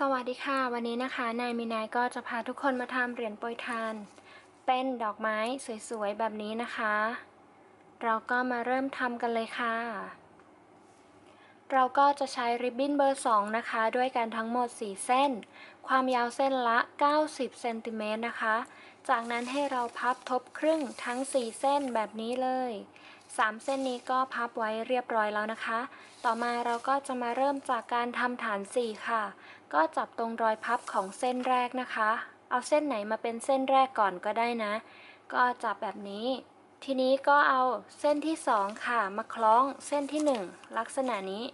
สวัสดีค่ะ วันนี้นะคะ นายมีนายก็จะพาทุกคนมาทำเหรียญโปรยทาน เป็นดอกไม้สวยๆ แบบนี้นะคะ เราก็มาเริ่มทำกันเลยค่ะ เราก็จะใช้ริบบิ้นเบอร์ 2 นะคะ ด้วยกันทั้งหมด 4 เส้น ความยาวเส้นละ 90เซนติเมตรนะคะ จากนั้นให้เราพับทบครึ่งทั้ง 4 เส้นแบบนี้เลย 3 เส้นนี้ก็พับไว้เรียบร้อยแล้วนะคะ ต่อมาเราก็จะมาเริ่มจากการทำฐาน 4 ค่ะ ก็จับตรงรอยพับของเส้นแรกนะคะ เอาเส้นไหนมาเป็นเส้นแรกก่อนก็ได้นะ ก็จับแบบนี้ ทีนี้ก็เอาเส้นที่ 2 ค่ะ มาคล้องเส้นที่ 1 ลักษณะนี้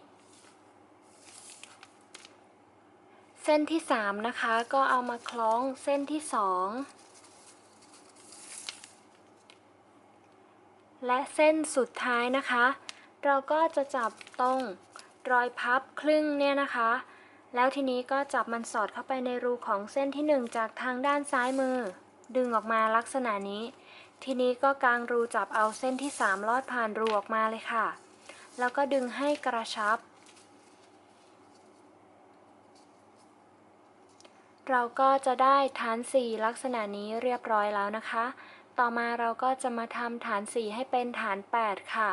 เส้นที่ 3 นะคะ ก็เอามาคล้องเส้นที่ 2 และเส้นสุดท้ายนะคะ เราก็จะจับตรงรอยพับครึ่งเนี่ยนะคะ แล้วทีนี้ก็จับมันสอดเข้าไปในรูของเส้นที่ 1 จากทางด้านซ้ายมือ ดึงออกมาลักษณะนี้ ทีนี้ก็กางรูจับเอาเส้นที่ 3 ลอดผ่านรูออกมาเลยค่ะ แล้วก็ดึงให้กระชับ เราก็จะได้ฐาน 4 ลักษณะนี้เรียบร้อยแล้วนะคะ ต่อมาเราก็จะมาทำฐาน 4 ให้เป็นฐาน 8 ค่ะ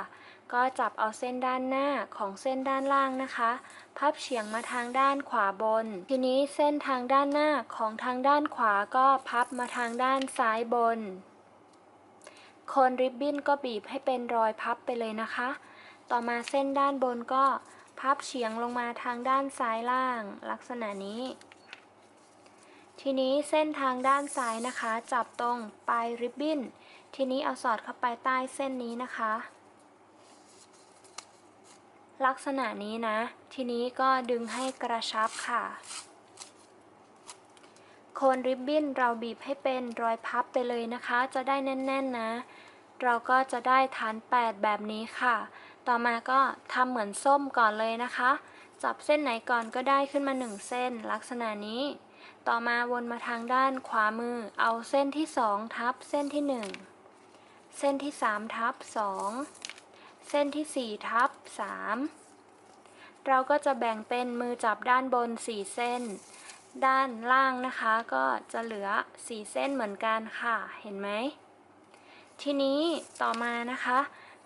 ก็จับเอาเส้นด้านหน้าของเส้นด้านล่างนะคะ พับเฉียงมาทางด้านขวาบน ทีนี้เส้นทางด้านหน้าของทางด้านขวาก็พับมาทางด้านซ้ายบนโคนริบบิ้นก็บีบให้เป็นรอยพับไปเลยนะคะ ต่อมาเส้นด้านบนก็พับเฉียงลงมาทางด้านซ้ายล่าง ลักษณะนี้ ทีนี้เส้นทางด้านซ้ายนะคะ จับตรงปลายริบบิ้น ทีนี้เอาสอดเข้าไปใต้เส้นนี้นะคะ ลักษณะนี้นะ ทีนี้ก็ดึงให้กระชับค่ะ โคนริบบิ้นเราบีบให้เป็นรอยพับไปเลยนะคะ จะได้แน่น ๆ นะ เราก็จะได้ฐาน 8 แบบนี้ค่ะ ต่อมาก็ทำเหมือนส้มก่อนเลยนะคะ จับเส้นไหนก่อนก็ได้ขึ้นมา 1 เส้น ลักษณะนี้ ต่อมาวนมาทางด้านขวามือ เอาเส้นที่2ทับเส้นที่1เส้นที่3ทับ2เส้นที่4ทับ3เราก็จะแบ่งเป็นมือจับด้านบน4เส้น ด้านล่างนะคะก็จะเหลือ4เส้นเหมือนกันค่ะ เห็นไหม ทีนี้ต่อมานะคะ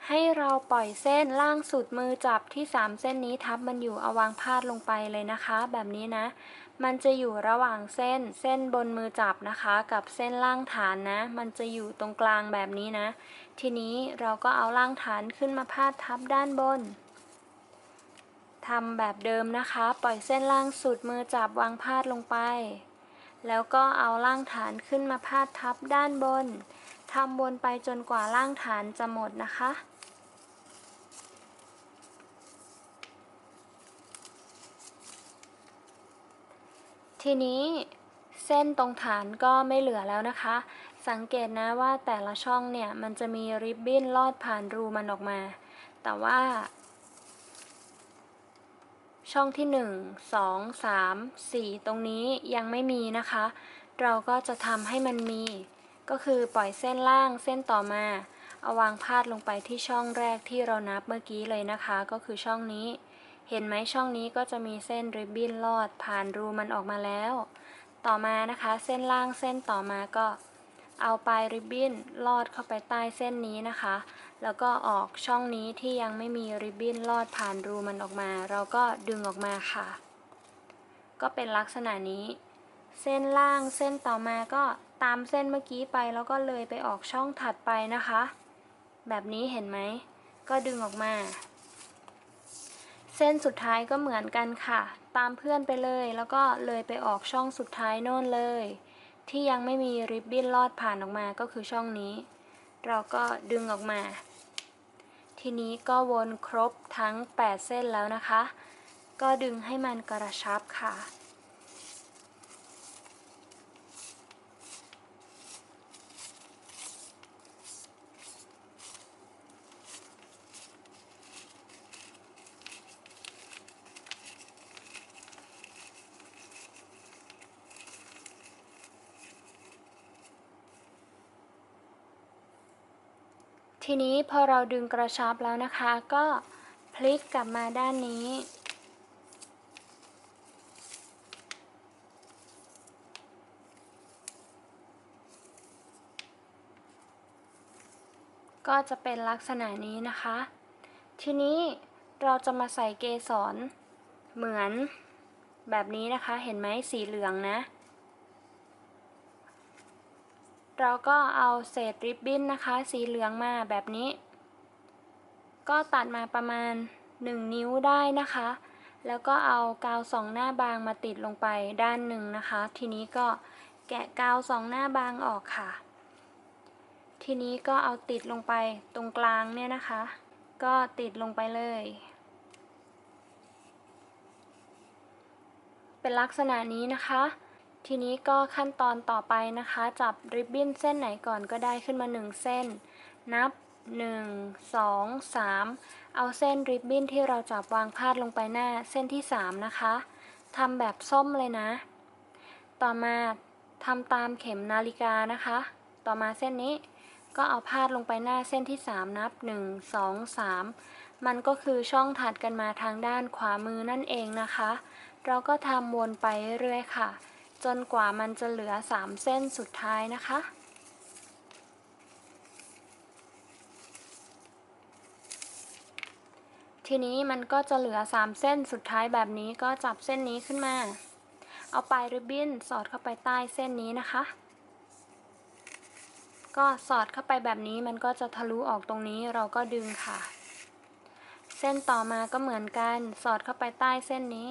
ให้เราปล่อยเส้นล่างสุดมือจับที่ 3 เส้นนี้ทับมันอยู่เอาวางพาดลงไปเลยนะคะ แบบนี้นะ มันจะอยู่ระหว่างเส้น เส้นบนมือจับนะคะ กับเส้นล่างฐานนะ มันจะอยู่ตรงกลางแบบนี้นะ ทีนี้เราก็เอาล่างฐานขึ้นมาพาดทับด้านบนทำแบบเดิมนะคะ ปล่อยเส้นล่างสุดมือจับวางพาดลงไป แล้วก็เอาล่างฐานขึ้นมาพาดทับด้านบนทำวนไปจนกว่าล่างฐานจะหมดนะคะ ทีนี้เส้นตรงฐานก็ไม่เหลือแล้วนะคะ สังเกตนะว่าแต่ละช่องเนี่ยมันจะมีริบบิ้นลอดผ่านรูมันออกมา แต่ว่า ช่องที่ 1 2 3 4 ตรงนี้ยังไม่มีนะคะ เราก็จะทำให้มันมี ก็คือปล่อยเส้นล่างเส้นต่อมา เอาวางพาดลงไปที่ช่องแรกที่เรานับเมื่อกี้เลยนะคะ ก็คือช่องนี้ เห็นไหมช่องนี้ก็จะมีเส้นริบบิ้นลอดผ่านรูมันออกมาแล้ว ต่อมานะคะเส้นล่างเส้นต่อมาก็ เอาปลายริบบิ้นลอดเข้าไปใต้เส้นนี้นะคะ แล้วก็ออกช่องนี้ที่ยังไม่มีริบบิ้นลอดผ่านรูมันออกมา เราก็ดึงออกมาค่ะ ก็เป็นลักษณะนี้ เส้นล่างเส้นต่อมาก็ตามเส้นเมื่อกี้ไปแล้วก็เลยไปออกช่องถัดไปนะคะ แบบนี้เห็นไหมก็ดึงออกมา เส้นสุดท้ายก็เหมือนกันค่ะ ตามเพื่อนไปเลย แล้วก็เลยไปออกช่องสุดท้ายโน่นเลย ที่ยังไม่มีริบบิ้นลอดผ่านออกมาก็คือช่องนี้ เราก็ดึงออกมา ทีนี้ก็วนครบทั้ง 8 เส้นแล้วนะคะ ก็ดึงให้มันกระชับค่ะ ทีนี้พอเราดึงกระชับแล้วนะคะ ก็พลิกกลับมาด้านนี้ ก็จะเป็นลักษณะนี้นะคะ ทีนี้เราจะมาใส่เกสรเหมือนแบบนี้นะคะ เห็นไหมสีเหลืองนะ เราก็เอาเศษริบบิ้นนะคะ สีเหลืองมาแบบนี้ ก็ตัดมาประมาณ 1 นิ้วได้นะคะ แล้วก็เอากาวสองหน้าบางมาติดลงไปด้านหนึ่งนะคะ ทีนี้ก็แกะกาวสองหน้าบางออกค่ะ ทีนี้ก็เอาติดลงไปตรงกลางเนี่ยนะคะ ก็ติดลงไปเลย เป็นลักษณะนี้นะคะ ทีนี้ก็ขั้นตอนต่อไปนะคะ จับริบบิ้นเส้นไหนก่อนก็ได้ขึ้นมา 1 เส้น นับ 1 2 3 เอาเส้นริบบิ้นที่เราจับวางพาดลงไปหน้าเส้นที่ 3 นะคะทำแบบส้มเลยนะ ต่อมาทำตามเข็มนาฬิกานะคะ ต่อมาเส้นนี้ก็เอาพาดลงไปหน้าเส้นที่ 3 นับ 1 2 3 มันก็คือช่องถัดกันมาทางด้านขวามือนั่นเองนะคะ เราก็ทำวนไปเรื่อยๆค่ะ จนกว่ามันจะเหลือ 3 เส้นสุดท้ายนะคะ ทีนี้มันก็จะเหลือ 3 เส้นสุดท้ายแบบนี้ก็จับเส้นนี้ขึ้นมา เอาปลายริบบิ้นสอดเข้าไปใต้เส้นนี้นะคะ ก็สอดเข้าไปแบบนี้มันก็จะทะลุออกตรงนี้เราก็ดึงค่ะ เส้นต่อมาก็เหมือนกันสอดเข้าไปใต้เส้นนี้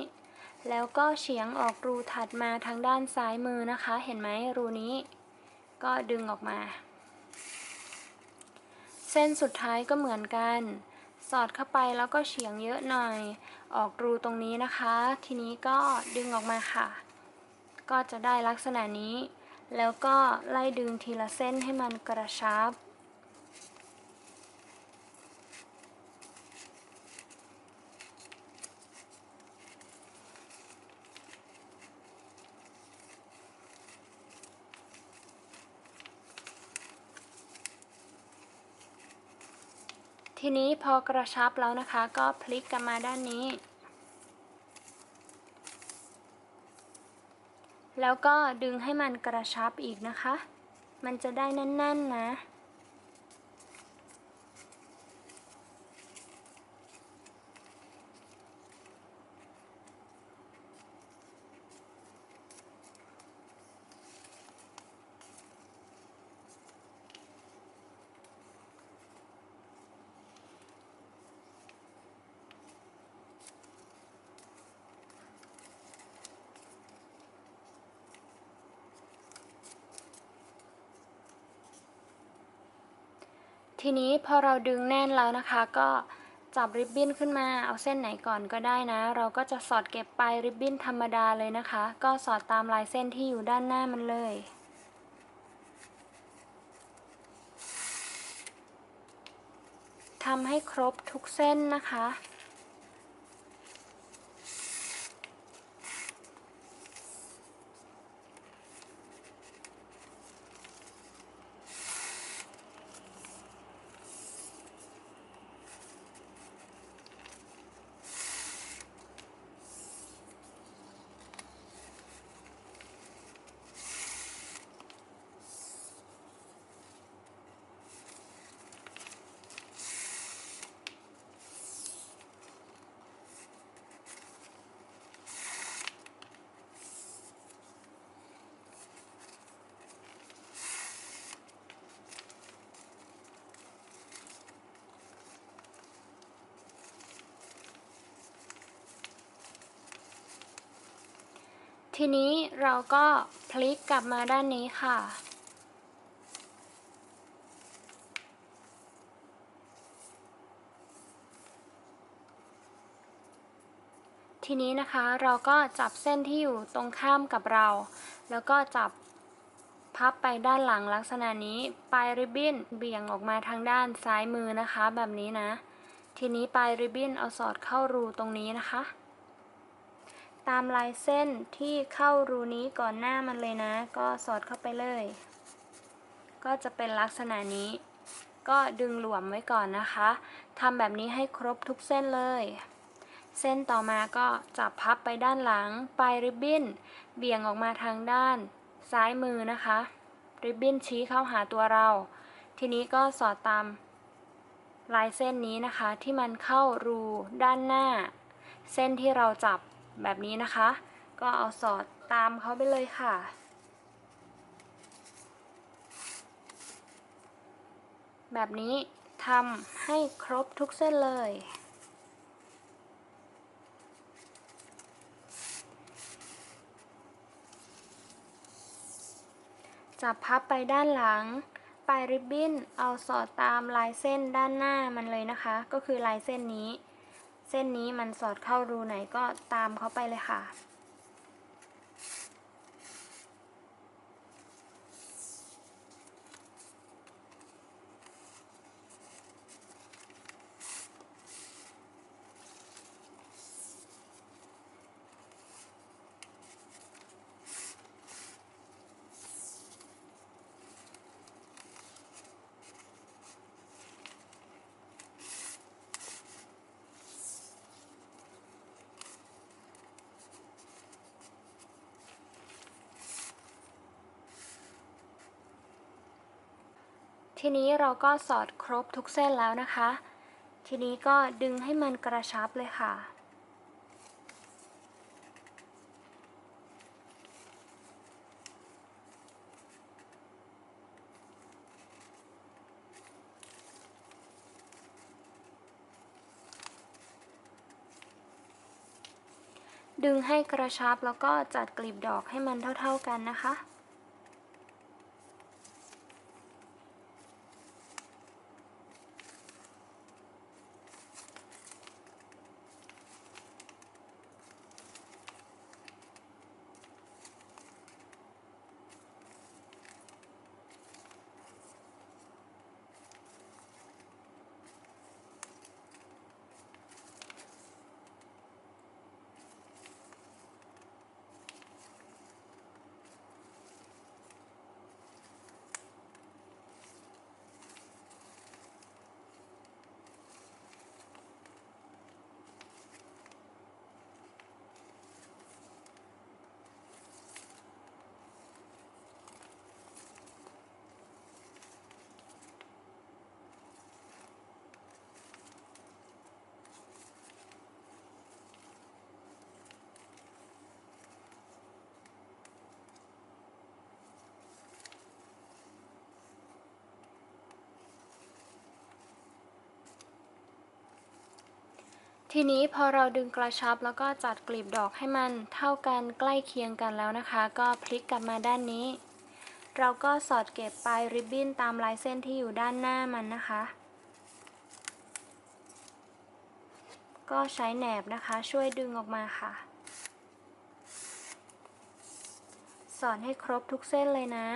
แล้วก็เฉียงออกรูถัดมาทางด้านซ้ายมือนะคะ เห็นไหมรูนี้ ก็ดึงออกมา เส้นสุดท้ายก็เหมือนกัน สอดเข้าไปแล้วก็เฉียงเยอะหน่อย ออกรูตรงนี้นะคะ ทีนี้ก็ดึงออกมาค่ะ ก็จะได้ลักษณะนี้ แล้วก็ไล่ดึงทีละเส้นให้มันกระชับ ทีนี้พอกระชับแล้วนะคะ ก็พลิกกลับมาด้านนี้ แล้วก็ดึงให้มันกระชับอีกนะคะ มันจะได้แน่นๆนะ ทีนี้พอเราดึงแน่นแล้วนะคะ ก็จับริบบิ้นขึ้นมา เอาเส้นไหนก่อนก็ได้นะ เราก็จะสอดเก็บปลายริบบิ้นธรรมดาเลยนะคะ ก็สอดตามลายเส้นที่อยู่ด้านหน้ามันเลยทำให้ครบทุกเส้นนะคะ ทีนี้เราก็พลิกกลับมาด้านนี้ค่ะ ทีนี้นะคะเราก็จับเส้นที่อยู่ตรงข้ามกับเรา แล้วก็จับพับไปด้านหลังลักษณะนี้ปลายริบบิ้นเบี่ยงออกมาทางด้านซ้ายมือนะคะ แบบนี้นะ ทีนี้ปลายริบบิ้นเอาสอดเข้ารูตรงนี้นะคะ ตามลายเส้นที่เข้ารูนี้ก่อนหน้ามันเลยนะ ก็สอดเข้าไปเลย ก็จะเป็นลักษณะนี้ ก็ดึงหลวมไว้ก่อนนะคะทำแบบนี้ให้ครบทุกเส้นเลย เส้นต่อมาก็จับพับไปด้านหลังปลายริบบิ้น เบี่ยงออกมาทางด้าน ซ้ายมือนะคะ ริบบิ้นชี้เข้าหาตัวเรา ทีนี้ก็สอดตามลายเส้นนี้นะคะที่มันเข้ารูด้านหน้า เส้นที่เราจับ แบบนี้นะคะ ก็เอาสอดตามเขาไปเลยค่ะ แบบนี้ทำให้ครบทุกเส้นเลย จับพับไปด้านหลังปลายริบบิ้นเอาสอดตามลายเส้นด้านหน้ามันเลยนะคะ ก็คือลายเส้นนี้ เส้นนี้มันสอดเข้ารูไหนก็ตามเขาไปเลยค่ะ ทีนี้เราก็สอดครบทุกเส้นแล้วนะคะ ทีนี้ก็ดึงให้มันกระชับเลยค่ะ ดึงให้กระชับแล้วก็จัดกลีบดอกให้มันเท่า ๆกันนะคะ ทีนี้พอเราดึงกระชับแล้วก็จัดกลีบดอกให้มันเท่ากันใกล้เคียงกันแล้วนะคะ ก็พลิกกลับมาด้านนี้ เราก็สอดเก็บปลายริบบิ้นตามลายเส้นที่อยู่ด้านหน้ามันนะคะ ก็ใช้แหนบนะคะช่วยดึงออกมาค่ะ สอดให้ครบทุกเส้นเลยนะ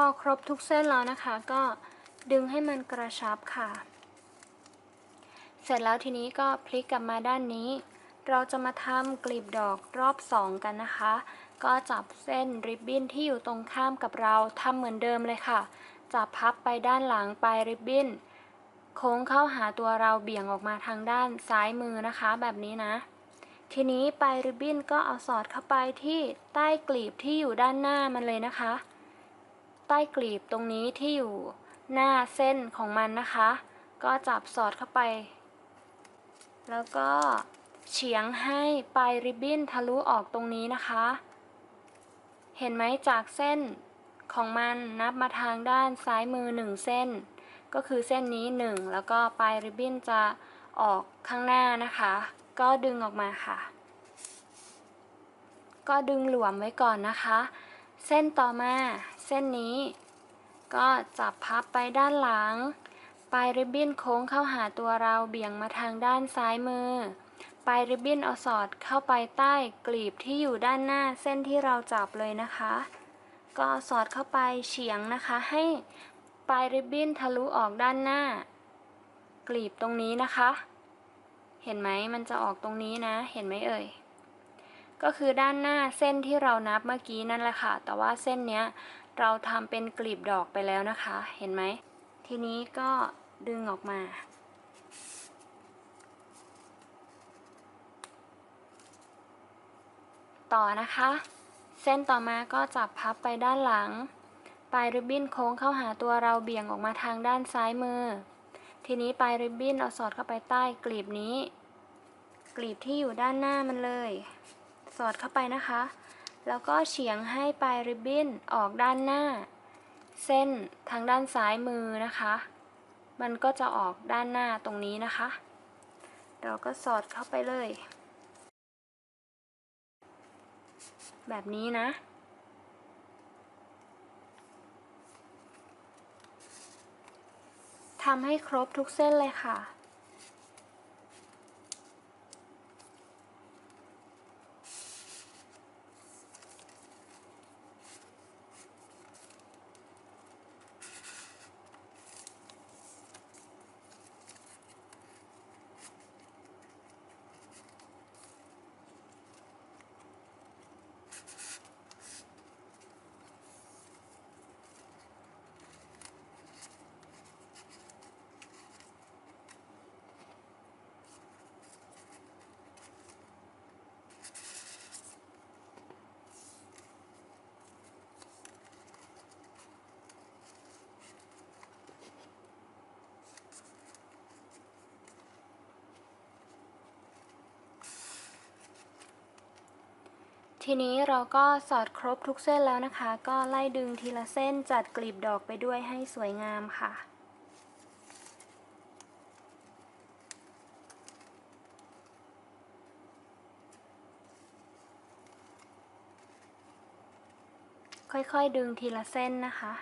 พอครบทุกเส้นแล้วนะคะ ก็ดึงให้มันกระชับค่ะ เสร็จแล้วทีนี้ก็พลิกกลับมาด้านนี้ เราจะมาทำกลีบดอกรอบ2กันนะคะ ก็จับเส้นริบบิ้นที่อยู่ตรงข้ามกับเราทำเหมือนเดิมเลยค่ะ จับพับไปด้านหลังปลายริบบิ้นโค้งเข้าหาตัวเราเบี่ยงออกมาทางด้านซ้ายมือนะคะ แบบนี้นะ ทีนี้ปลายริบบิ้นก็เอาสอดเข้าไปที่ใต้กลีบที่อยู่ด้านหน้ามันเลยนะคะ ใต้กลีบตรงนี้ที่อยู่หน้าเส้นของมันนะคะ ก็จับสอดเข้าไป แล้วก็เฉียงให้ปลายริบบิ้นทะลุออกตรงนี้นะคะ เห็นไหมจากเส้นของมันนับมาทางด้านซ้ายมือ 1 เส้น ก็คือเส้นนี้ 1 แล้วก็ปลายริบบิ้นจะออกข้างหน้านะคะ ก็ดึงออกมาค่ะ ก็ดึงหลวมไว้ก่อนนะคะ เส้นต่อมา เส้นนี้ ก็จับพับไปด้านหลัง ปลายริบบิ้นโค้งเข้าหาตัวเราเบี่ยงมาทางด้านซ้ายมือ ปลายริบบิ้นเอาสอดเข้าไปใต้กลีบที่อยู่ด้านหน้าเส้นที่เราจับเลยนะคะ ก็สอดเข้าไปเฉียงนะคะ ให้ปลายริบบิ้นทะลุออกด้านหน้า กลีบตรงนี้นะคะ เห็นไหมมันจะออกตรงนี้นะ เห็นไหมเอ่ยก็คือด้านหน้าเส้นที่เรานับเมื่อกี้นั่นแหละค่ะ แต่ว่าเส้นเนี้ย เราทำเป็นกลีบดอกไปแล้วนะคะ เห็นไหม ทีนี้ก็ดึงออกมา ต่อนะคะ เส้นต่อมาก็จับพับไปด้านหลัง ปลายริบบิ้นโค้งเข้าหาตัวเราเบี่ยงออกมาทางด้านซ้ายมือ ทีนี้ปลายริบบิ้นเอาสอดเข้าไปใต้กลีบนี้ กลีบที่อยู่ด้านหน้ามันเลย สอดเข้าไปนะคะ แล้วก็เฉียงให้ปลายริบบิ้นออกด้านหน้า เส้นทางด้านซ้ายมือนะคะ มันก็จะออกด้านหน้าตรงนี้นะคะ เราก็สอดเข้าไปเลย แบบนี้นะทำให้ครบทุกเส้นเลยค่ะ ทีนี้เราก็สอดครบทุกเส้นแล้วนะคะ ก็ไล่ดึงทีละเส้นจัดกลีบดอกไปด้วยให้สวยงามค่ะค่อยๆ ดึงทีละเส้นนะคะ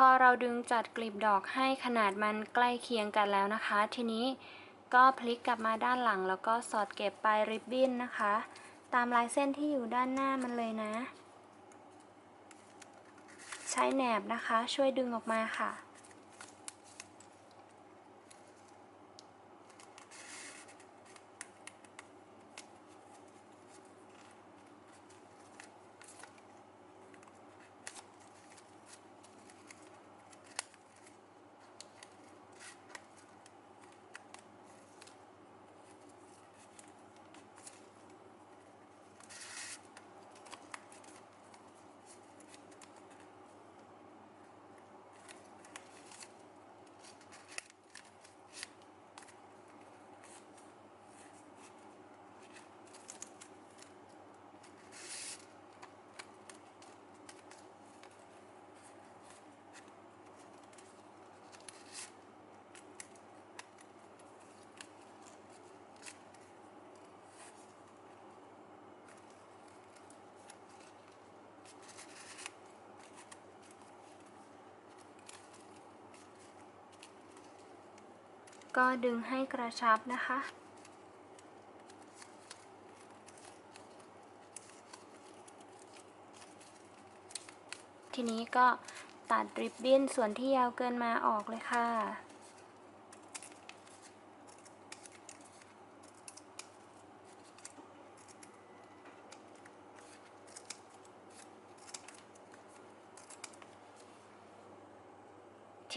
พอเราดึงจัดกลีบดอกให้ขนาดมันใกล้เคียงกันแล้วนะคะ ทีนี้ก็พลิกกลับมาด้านหลัง แล้วก็สอดเก็บปลายริบบิ้นนะคะ ตามลายเส้นที่อยู่ด้านหน้ามันเลยนะ ใช้แหนบนะคะช่วยดึงออกมาค่ะ ก็ดึงให้กระชับนะคะ ทีนี้ก็ตัดริบบิ้นส่วนที่ยาวเกินมาออกเลยค่ะ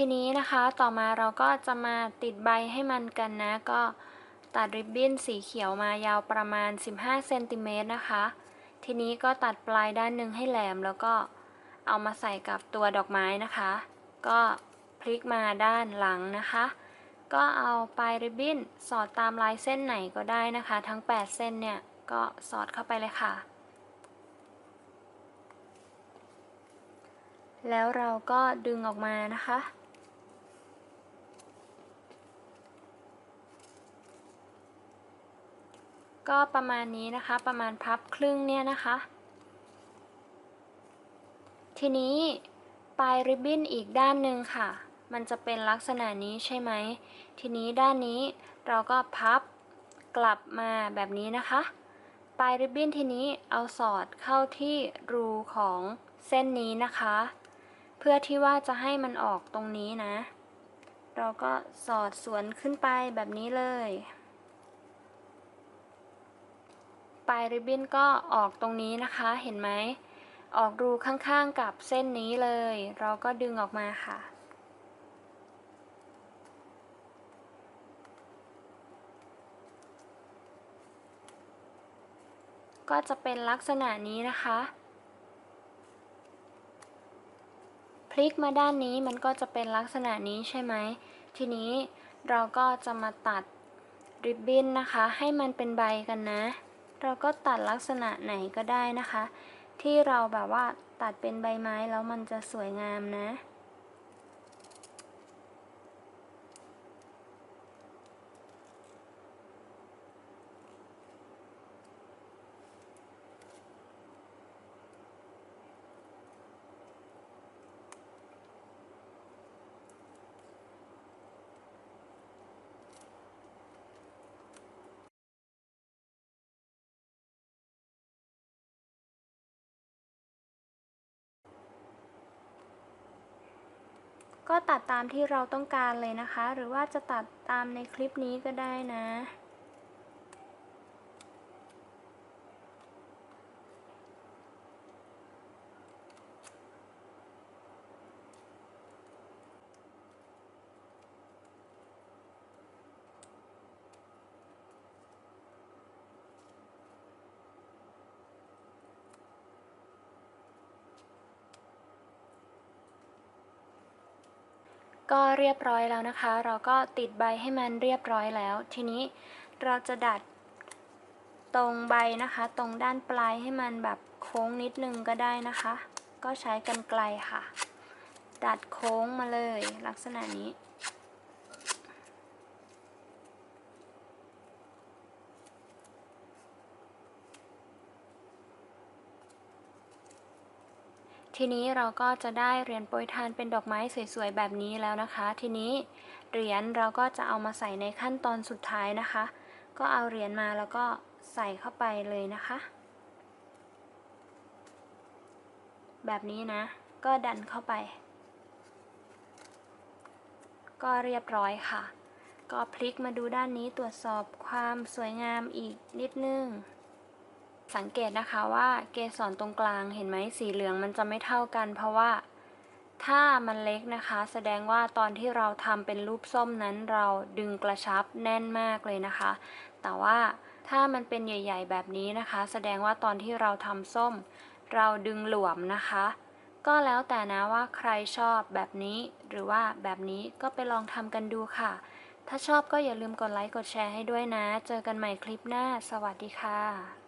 ทีนี้นะคะต่อมาเราก็จะมาติดใบให้มันกันนะ ก็ตัดริบบิ้นสีเขียวมายาวประมาณ 15เซนติเมตรนะคะ ทีนี้ก็ตัดปลายด้านหนึ่งให้แหลม แล้วก็เอามาใส่กับตัวดอกไม้นะคะ ก็พลิกมาด้านหลังนะคะ ก็เอาปลายริบบิ้นสอดตามลายเส้นไหนก็ได้นะคะ ทั้ง 8 เส้นเนี่ยก็สอดเข้าไปเลยค่ะ แล้วเราก็ดึงออกมานะคะ ก็ประมาณนี้นะคะ ประมาณพับครึ่งเนี่ยนะคะ ทีนี้ปลายริบบิ้นอีกด้านหนึ่งค่ะ มันจะเป็นลักษณะนี้ใช่ไหม ทีนี้ด้านนี้เราก็พับกลับมาแบบนี้นะคะ ปลายริบบิ้นทีนี้เอาสอดเข้าที่รูของเส้นนี้นะคะ เพื่อที่ว่าจะให้มันออกตรงนี้นะ เราก็สอดสวนขึ้นไปแบบนี้เลย ปลายริบบิ้นก็ออกตรงนี้นะคะเห็นไหมออกรูข้างๆกับเส้นนี้เลย เราก็ดึงออกมาค่ะ ก็จะเป็นลักษณะนี้นะคะ พลิกมาด้านนี้มันก็จะเป็นลักษณะนี้ใช่ไหม ทีนี้เราก็จะมาตัดริบบิ้นนะคะ ให้มันเป็นใบกันนะ เราก็ตัดลักษณะไหนก็ได้นะคะ ที่เราแบบว่าตัดเป็นใบไม้แล้วมันจะสวยงามนะ ก็ตัดตามที่เราต้องการเลยนะคะ หรือว่าจะตัดตามในคลิปนี้ก็ได้นะ ก็เรียบร้อยแล้วนะคะ เราก็ติดใบให้มันเรียบร้อยแล้ว ทีนี้เราจะดัดตรงใบนะคะ ตรงด้านปลายให้มันแบบโค้งนิดนึงก็ได้นะคะ ก็ใช้กันไกลค่ะ ดัดโค้งมาเลยลักษณะนี้ ทีนี้เราก็จะได้เหรียญโปรยทานเป็นดอกไม้สวยๆแบบนี้แล้วนะคะ ทีนี้เหรียญเราก็จะเอามาใส่ในขั้นตอนสุดท้ายนะคะ ก็เอาเหรียญมาแล้วก็ใส่เข้าไปเลยนะคะ แบบนี้นะ ก็ดันเข้าไป ก็เรียบร้อยค่ะ ก็พลิกมาดูด้านนี้ตรวจสอบความสวยงามอีกนิดนึง สังเกตนะคะว่าเกสรตรงกลางเห็นไหมสีเหลืองมันจะไม่เท่ากัน เพราะว่าถ้ามันเล็กนะคะ แสดงว่าตอนที่เราทำเป็นรูปส้มนั้นเราดึงกระชับแน่นมากเลยนะคะ แต่ว่าถ้ามันเป็นใหญ่ ๆ แบบนี้นะคะ แสดงว่าตอนที่เราทำส้ม เราดึงหลวมนะคะ ก็แล้วแต่นะว่าใครชอบแบบนี้ หรือว่าแบบนี้ก็ไปลองทำกันดูค่ะ ถ้าชอบก็อย่าลืมกดไลค์กดแชร์ให้ด้วยนะ เจอกันใหม่คลิปหน้า สวัสดีค่ะ